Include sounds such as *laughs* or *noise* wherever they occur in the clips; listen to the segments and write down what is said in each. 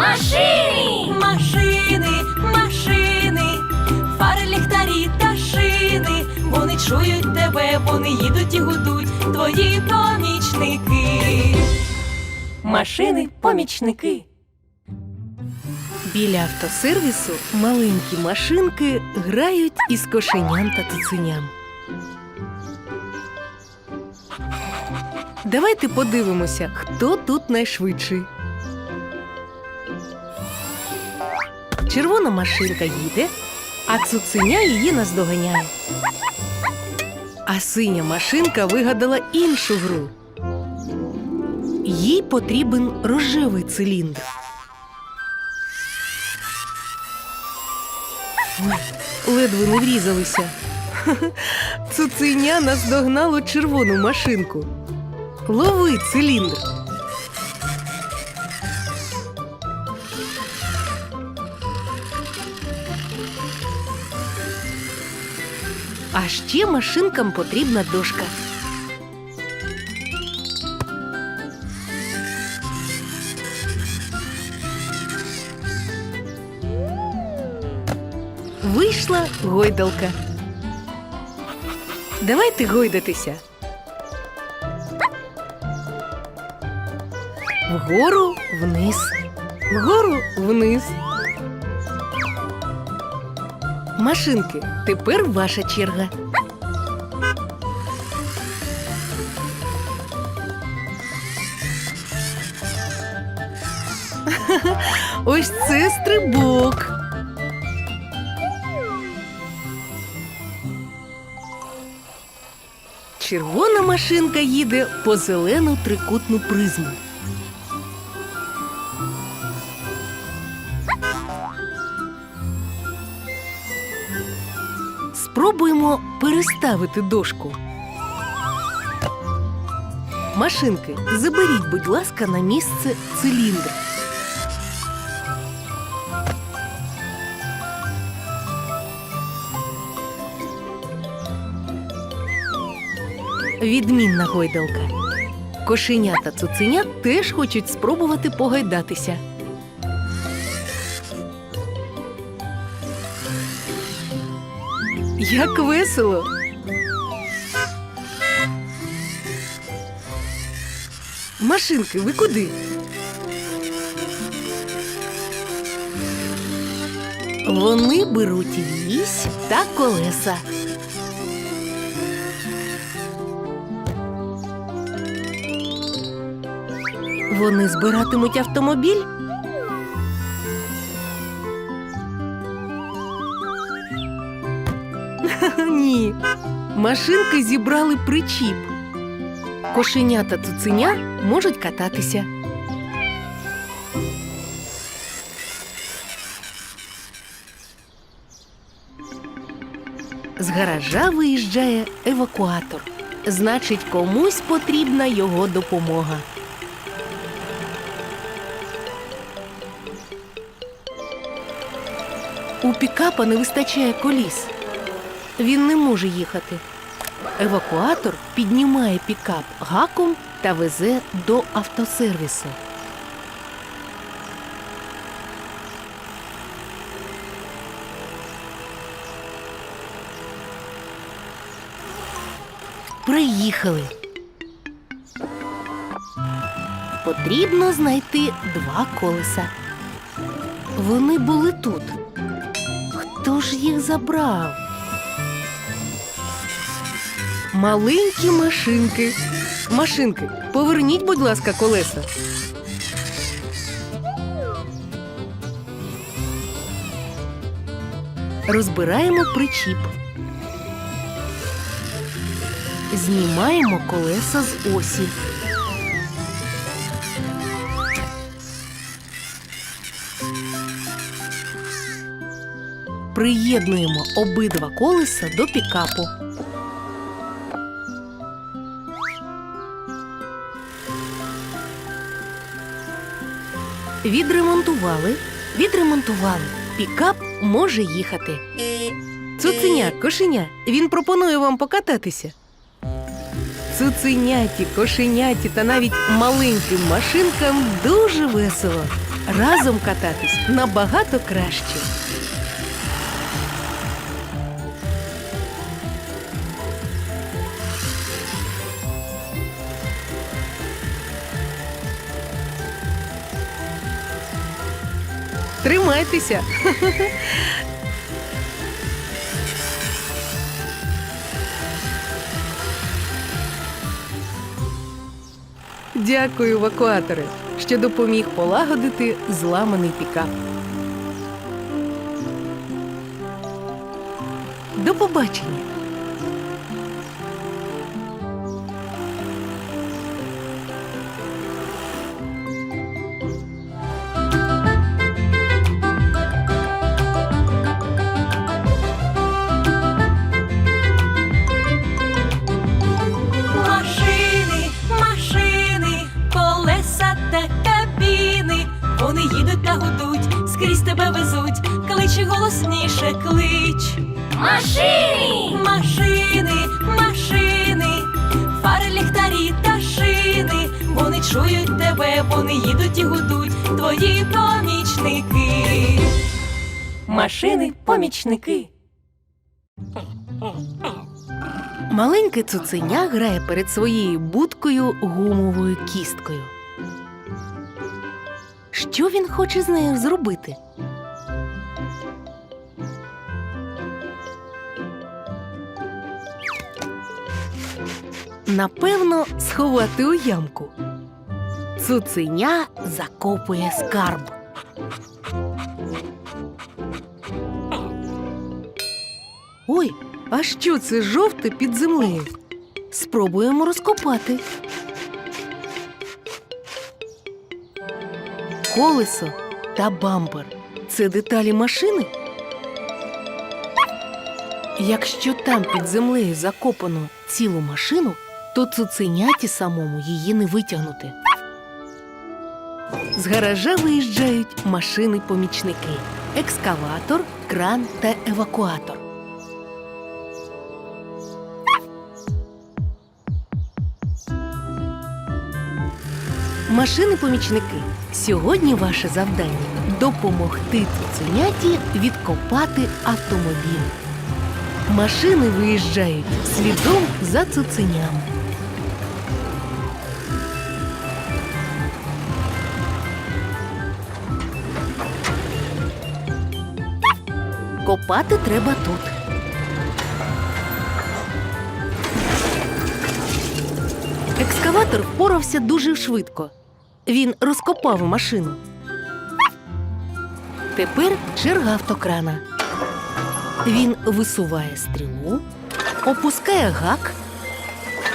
Машини! Машини, машини, фари, ліхтарі та шини. Вони чують тебе, вони їдуть і гудуть. Твої помічники. Машини, помічники. Біля автосервісу маленькі машинки грають із кошеням та цуценям. Давайте подивимося, хто тут найшвидший. Червона машинка їде, а цуценя її наздоганяє. А синя машинка вигадала іншу гру. Їй потрібен рожевий циліндр. Ой, ледве не врізалися. Цуценя наздогнало червону машинку. Лови циліндр. А ще машинкам потрібна дошка. Вийшла гойдалка. Давайте гойдатися. Вгору вниз. Вгору вниз. Машинки, тепер ваша черга. *laughs* Ось це стрибок. Червона машинка їде по зелену трикутну призму. Переставити дошку. Машинки, заберіть, будь ласка, на місце циліндр. Відмінна гойдалка. Кошеня та цуценя теж хочуть спробувати погойдатися. Як весело! Машинки, ви куди? Вони беруть вісь та колеса. Вони збиратимуть автомобіль? Машинки зібрали причіп. Кошеня та цуценя можуть кататися. З гаража виїжджає евакуатор. Значить, комусь потрібна його допомога. У пікапа не вистачає коліс. Він не може їхати. Евакуатор піднімає пікап гаком та везе до автосервісу. Приїхали. Потрібно знайти два колеса. Вони були тут. Хто ж їх забрав? Маленькі машинки. Машинки, поверніть, будь ласка, колеса. Розбираємо причіп. Знімаємо колеса з осі. Приєднуємо обидва колеса до пікапу. Відремонтували, відремонтували. Пікап може їхати. Цуценя, кошеня, він пропонує вам покататися. Цуценяті, кошеняті та навіть маленьким машинкам дуже весело. Разом кататись набагато краще. Тримайтеся. Дякую, евакуатори, що допоміг полагодити зламаний пікап. До побачення. Машини! Машини, машини, фари, ліхтарі та шини. Вони чують тебе, вони їдуть і гудуть. Твої помічники. Машини, помічники. Маленьке цуценя грає перед своєю будкою гумовою кісткою. Що він хоче з нею зробити? Напевно, сховати у ямку. Цуценя закопує скарб. Ой, а що це жовте під землею? Спробуємо розкопати. Колесо та бампер це деталі машини. Якщо там під землею закопано цілу машину, то цуценяті самому її не витягнути. З гаража виїжджають машини-помічники: екскаватор, кран та евакуатор. Машини-помічники, сьогодні ваше завдання допомогти цуценяті відкопати автомобіль. Машини виїжджають слідом за цуценями. Копати треба тут. Екскаватор впорався дуже швидко. Він розкопав машину. Тепер черга автокрана. Він висуває стрілу, опускає гак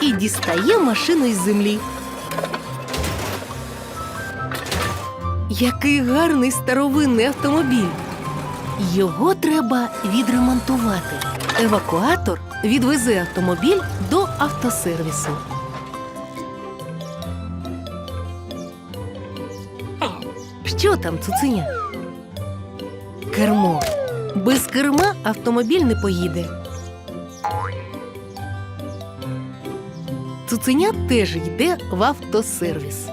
і дістає машину із землі. Який гарний старовинний автомобіль. Його треба відремонтувати. Евакуатор відвезе автомобіль до автосервісу. Що там, цуценя? Кермо. Без керма автомобіль не поїде. Цуценя теж йде в автосервіс.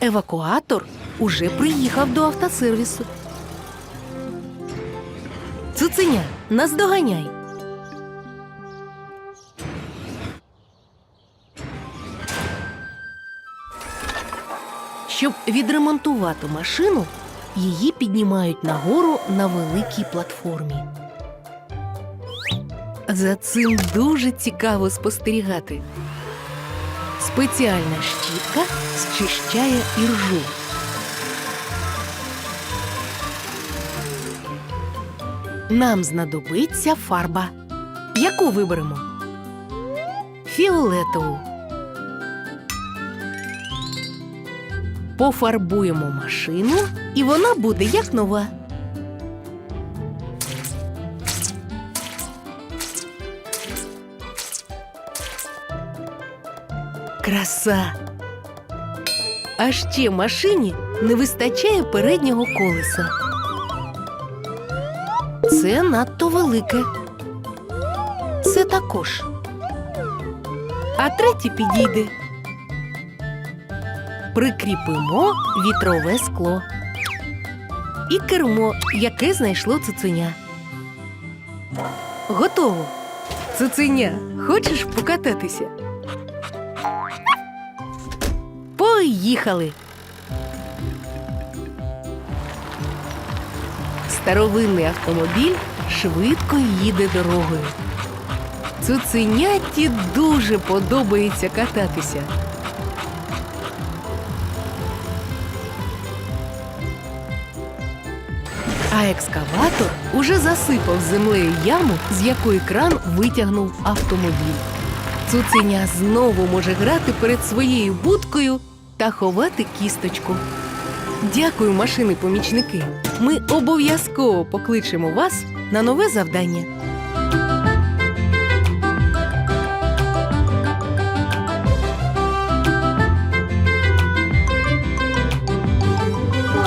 Евакуатор уже приїхав до автосервісу. Цуценя, наздоганяй. Щоб відремонтувати машину, її піднімають нагору на великій платформі. За цим дуже цікаво спостерігати. Спеціальна щітка зчищає іржу. Нам знадобиться фарба. Яку виберемо? Фіолетову. Пофарбуємо машину, і вона буде як нова. Краса. А ще машині не вистачає переднього колеса. Це надто велике. колесе також. А третє підійде. Прикріпимо вітрове скло. І кермо, яке знайшло цуценя. Готово. Цуценя, хочеш покататися? Поїхали. Старовинний автомобіль швидко їде дорогою. Цуценяті дуже подобається кататися. А екскаватор уже засипав землею яму, з якої кран витягнув автомобіль. Цуценя знову може грати перед своєю будкою та ховати кісточку. Дякую, машини-помічники. Ми обов'язково покличемо вас на нове завдання.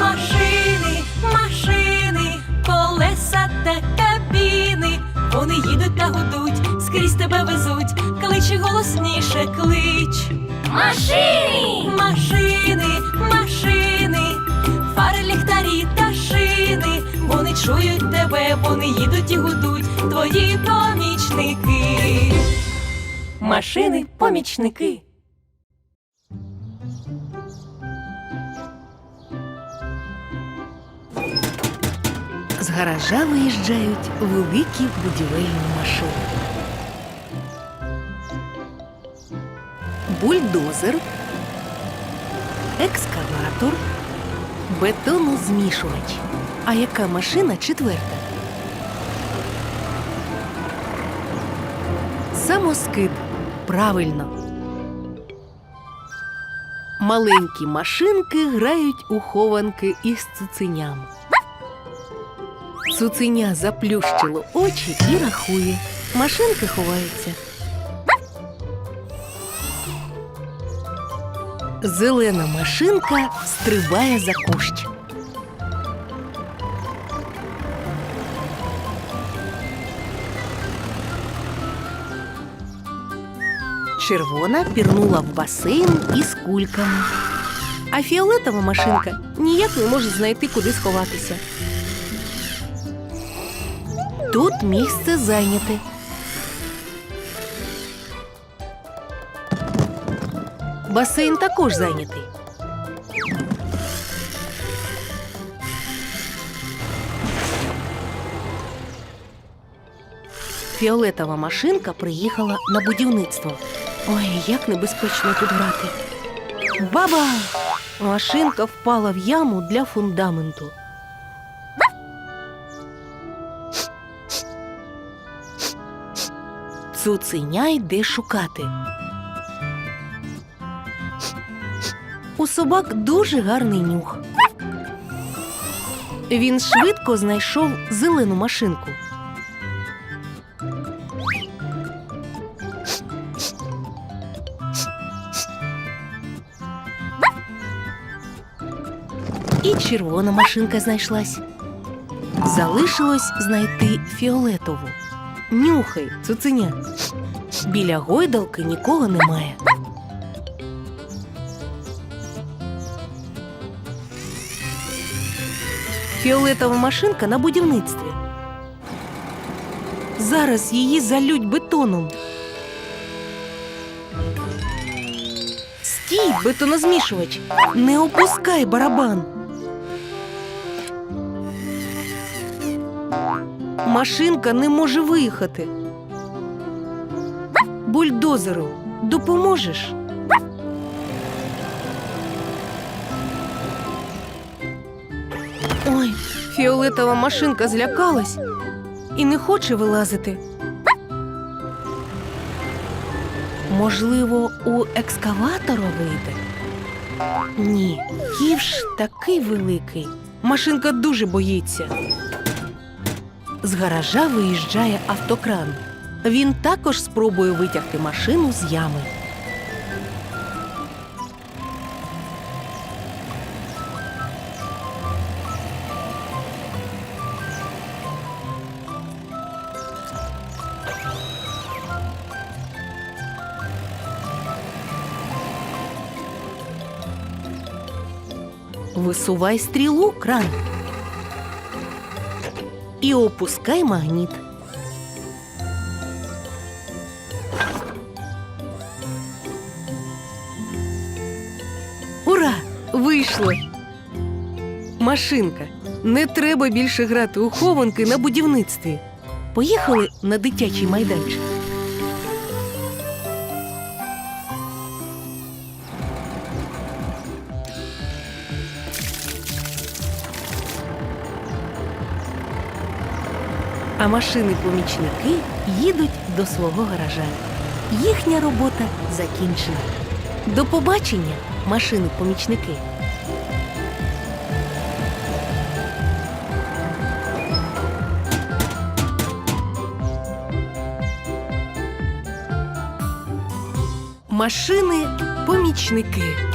Машини, машини, колеса та кабіни. Вони їдуть та гудуть, скрізь тебе везуть. Клич голосніше, клич. Машини! Тебе, вони їдуть і гудуть. Твої помічники. Машини, помічники. З гаража виїжджають великі будівельні машини. Бульдозер, екскаватор, бетонозмішувач. А яка машина четверта? Самоскид. Правильно. Маленькі машинки грають у хованки із цуценям. Цуценя заплющило очі і рахує. Машинки ховаються. Зелена машинка стрибає за кущ. Червона пірнула в басейн із кульками. А фіолетова машинка ніяк не може знайти, куди сховатися. Тут місце зайняте. Басейн також зайнятий. Фіолетова машинка приїхала на будівництво. Ой, як небезпечно тут грати. Баба! Машинка впала в яму для фундаменту. Цуценя йде шукати. У собак дуже гарний нюх. Він швидко знайшов зелену машинку. І червона машинка знайшлась. Залишилось знайти фіолетову. Нюхай, цуценя. Біля гойдалки нікого немає. Фіолетова машинка на будівництві. Зараз її залють бетоном. Стій, бетонозмішувач! Не опускай барабан. Машинка не може виїхати. Бульдозеру, допоможеш? Ой, фіолетова машинка злякалась і не хоче вилазити. Можливо, у екскаватора вийде? Ні, ківш такий великий. Машинка дуже боїться з гаража виїжджає автокран. Він також спробує витягти машину з ями. Висувай стрілу кран. І опускай магніт. Ура! Вийшло! Машинка. Не треба більше грати у хованки на будівництві. Поїхали на дитячий майданчик. А машини-помічники їдуть до свого гаража. Їхня робота закінчена. До побачення, машини-помічники. Машини-помічники.